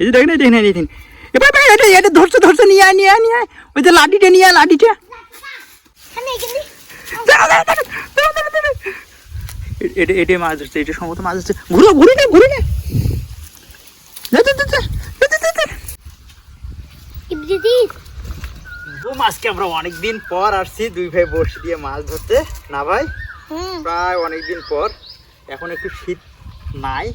এই যে দেখেন এই দেখেন দেখেন। এবার ভাই এটা এটা ধরছে ধরছে নিয়ে আয় নিয়ে আয় নিয়ে আয়। ওই যে লাঠিটা নিয়ে আয় লাঠিটা। এটা এটা মাছ ধরছে এটা সম্ভবত মাছ ধরছে। ঘুরো ঘুরে না ঘুরে না। মাছকে আমরা অনেকদিন পর আসছি দুই ভাই বড়শি দিয়ে মাছ ধরতে। না ভাই? প্রায় অনেকদিন পর। এখন একটু শীত নাই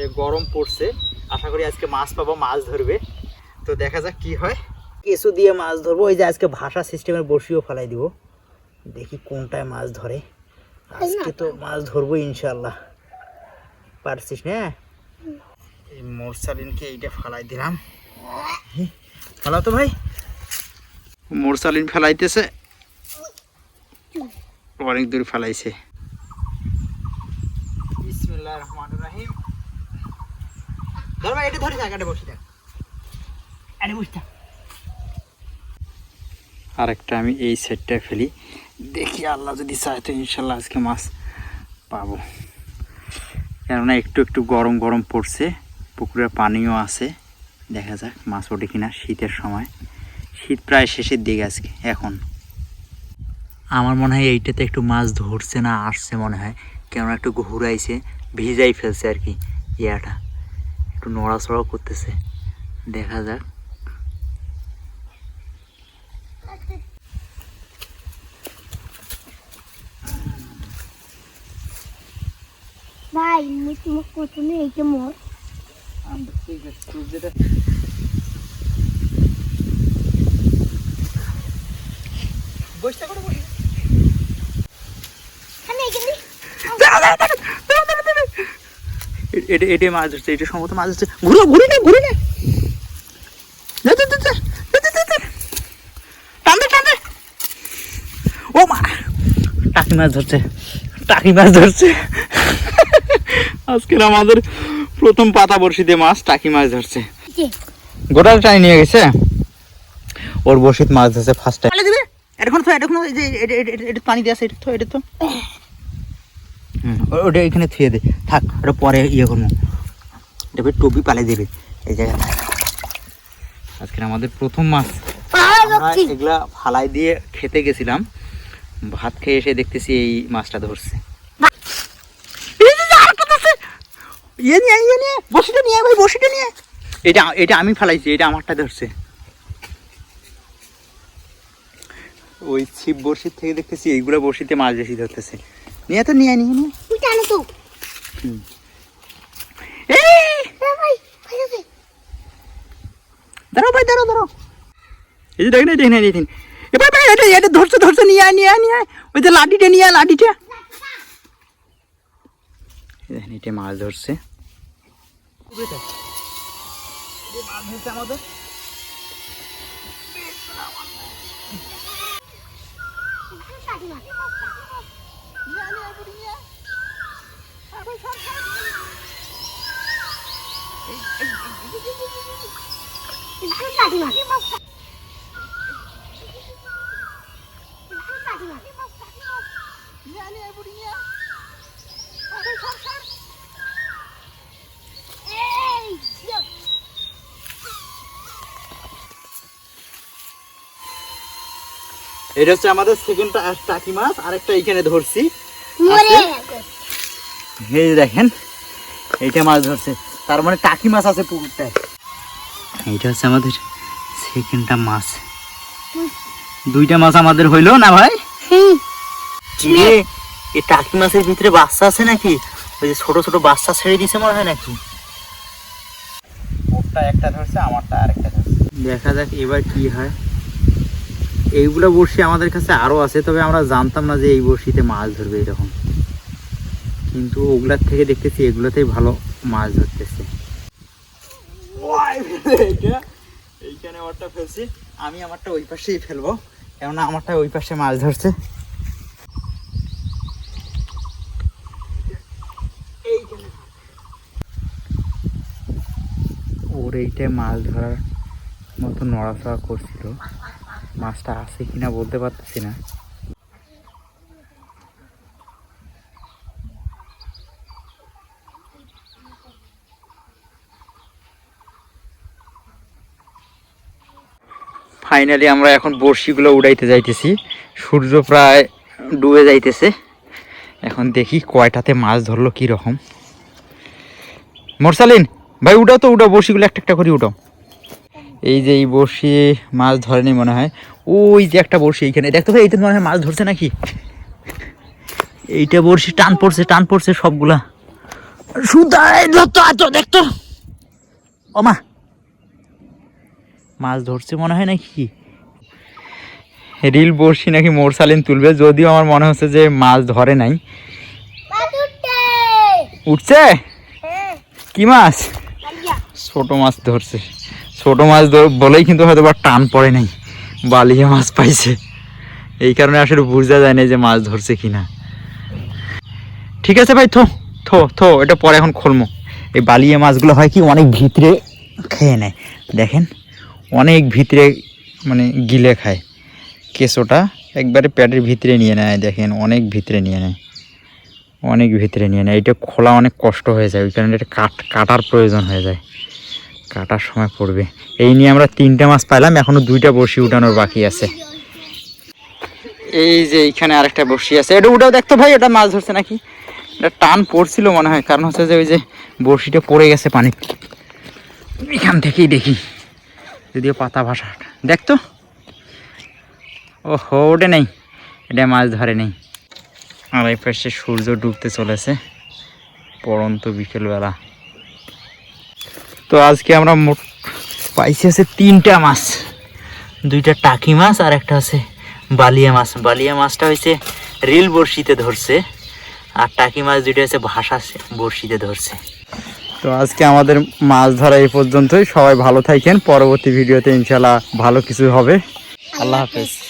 এ গরম পড়ছে। আশা করি আজকে মাছ পাবো মাছ ধরবে। তো দেখা যাক কি হয়। কেঁচু দিয়ে মাছ ধরবো ওই যে আজকে ভাষা সিস্টেমের বসিও ফেলাই দিব। দেখি কোনটায় মাছ ধরে। আজকে তো মাছ ধরবো ইনশাল্লাহ পারছিস না? এই মোরসালিনকে এইটা ফেলাই দিলাম। ফেলাও তো ভাই। মোরসালিন ফেলাইতেছে। অনেক দূর ফেলাইছে। ধর ভাই, এটা ধরে থাক এটা বসে থাক আরে, বসে, থাক। আরেকটা আমি এই সেটটা ফেলি। দেখি আল্লাহ যদি চায় তো ইনশাল্লাহ আজকে মাছ পাবো। কেননা একটু একটু গরম গরম পড়ছে পুকুরের পানিও আছে। দেখা যাক মাছ ওঠে কিনা শীতের সময়। শীত প্রায় শেষের দিকে আজকে, এখন। আমার মনে হয় এইটাতে একটু মাছ ধরছে না, আসছে মনে হয়। কেননা একটু ঘুরাইছে, ভিজাই ফেলছে আর কি, ইয়াটা। একটু নড়াচড়াও করতেছে। দেখা যাক। ভাই মুই তোমার প্রথমে এইটা মোর ঠিক আছে তুই যেটা বসতে করে বসে আমি এখানে এটা এটা মাছ ধরছে এটা সম্ভবত মাছ ধরছে। ঘুরো ঘুরে না ঘুরে না। ও মা টাকি মাছ ধরছে টাকি মাছ ধরছে। আজকের আমাদের প্রথম পাতা বড়শিতে মাছ টাকি মাছ ধরছে। গোটা টাই নিয়ে গেছে। ওর বসিত মাছ ধরছে ফার্স্ট টাইম এতক্ষণ তো এতক্ষণ এই যে এটা পানি দিয়ে আছে এটা তো এটা তো ওটা এখানে থুয়ে দে। থাক ওটা পরে ইয়ে করব। এটা টবি পালে দেবে এই জায়গায়। আজকের আমাদের প্রথম মাছ। এগুলা ফালাই দিয়ে খেতে গেছিলাম। ভাত খেয়ে এসে দেখতেছি এই মাছটা ধরছে। ইয়ে নিয়ে ইয়ে নিয়ে বসিটা নিয়ে ভাই বসিটা নিয়ে। এটা এটা আমি ফালাইছি এটা আমারটা ধরছে। ওই ছিপ বড়শির থেকে দেখতেছি এইগুলো বড়শিতে মাছ বেশি ধরতেছে। নিয়ে তো নিয়ে নিয়ে নিয়ে টানো তো। ভাই দাঁড়াও ভাই দাঁড়াও দাঁড়াও এই যে দেখেন এবার ভাই এটা এটা ধরছে ধরছে নিয়ে আয় নিয়ে আয় নিয়ে আয়। ওই যে লাঠিটা নিয়ে আয় লাঠিটা। দেখেন এটা মাছ ধরছে। আমাদের এটা হচ্ছে আমাদের সেকেন্ড টাকি মাছ আরেকটা এইখানে ধরছি। এই দেখেন এইটা মাছ ধরছে। তার মানে টাকি মাছ আছে পুকুরটায়। এইটা হচ্ছে আমাদের সেকেন্ডটা মাছ। দুইটা মাছ আমাদের হইল না ভাই? হুম। এই টাকি মাছের ভিতরে বাচ্চা আছে নাকি? ওই যে ছোট ছোট বাচ্চা ছেড়ে দিছে মনে হয় নাকি? ওরটা একটা ধরছে আমারটা আরেকটা ধরছে। দেখা যাক এবার কি হয়। এইগুলো বড়শি আমাদের কাছে আরও আছে তবে আমরা জানতাম না যে এই বড়শিতে মাছ ধরবে এরকম। কিন্তু ওগুলার থেকে দেখতেছি এগুলোতেই ভালো মাছ ধরতেছে। এইখানে আমারটা ফেলছি, আমি আমারটা ওই পাশেই ফেলব, কেননা আমারটা ওই পাশে মাছ ধরছে। ওর এইটাই মাছ ধরার মতো নড়াচড়া করছিল। মাছটা আছে কিনা বলতে পারতেছি না। ফাইনালি আমরা এখন বড়শিগুলো উড়াইতে যাইতেছি। সূর্য প্রায় ডুবে যাইতেছে। এখন দেখি কয়টাতে মাছ ধরলো কি রকম মোরসালিন, ভাই উঠাও তো উঠাও বড়শিগুলো একটা একটা করে উঠাও এই যে এই বড়শি মাছ ধরেনি মনে হয়। ওই যে একটা বড়শি এইখানে। দেখতো ভাই, এইটা মনে হয় মাছ ধরছে নাকি? এইটা বড়শি টান পড়ছে টান পড়ছে সবগুলা। সুদাই ধরতো আতো দেখতো। ওমা মাছ ধরছে, মনে হয় নাকি? রিল বড়শি নাকি মোরসালিন তুলবে, যদিও আমার মনে হচ্ছে যে মাছ ধরে নাই। উঠছে? কি মাছ? ছোট মাছ ধরছে। ছোট মাছ বলেই কিন্তু হয়তো বা টান পড়ে নাই, বালিয়া মাছ পাইছে। এই কারণে আসলে বুঝা যায় না যে মাছ ধরছে কিনা। ঠিক আছে ভাই, থো থো থো, এটা পরে এখন খুলমো। এই বালিয়া মাছগুলো হয় কি, অনেক ভিতরে খেয়ে নেয়। দেখেন। অনেক ভিতরে মানে গিলে খায়। কেঁচোটা একবারে প্যাটের ভিতরে নিয়ে নেয়, দেখেন অনেক ভিতরে নিয়ে নেয়। অনেক ভিতরে নিয়ে নেয়। এটা খোলা অনেক কষ্ট হয়ে যায়, ওই কারণে এটা কাট, কাটার প্রয়োজন হয়ে যায়। কাটার সময় পড়বে। এই নিয়ে আমরা তিনটা মাছ পাইলাম এখনও দুইটা বড়শি উঠানোর বাকি আছে। এই যে এইখানে আরেকটা বড়শি আছে। এটা উঠাও দেখতো ভাই, এটা মাছ ধরছে নাকি? এটা টান পড়ছিল মনে হয়, কারণ হচ্ছে যে ওই যে বড়শিটা পড়ে গেছে পানি এখান থেকেই দেখি। যদিও পাতা ভাষা দেখতো ও হো ওটা নেই। এটা মাছ ধরে নেই। আর এই পাশে সূর্য ডুবতে চলেছে। পরন্ত বিকেলবেলা। তো আজকে আমরা মোট পাইছি আছে তিনটা মাছ। দুইটা টাকি মাছ আর একটা আছে বালিয়া মাছ। বালিয়া মাছটা হয়েছে রিল বড়শিতে ধরছে। আর টাকি মাছ দুইটা হচ্ছে ভাষা বড়শিতে ধরছে। তো আজকে আমাদের মাছ ধরা এই পর্যন্তই। সবাই ভালো থাকেন। পরবর্তী ভিডিওতে ইনশাল্লাহ ভালো কিছু হবে। আল্লাহ হাফেজ।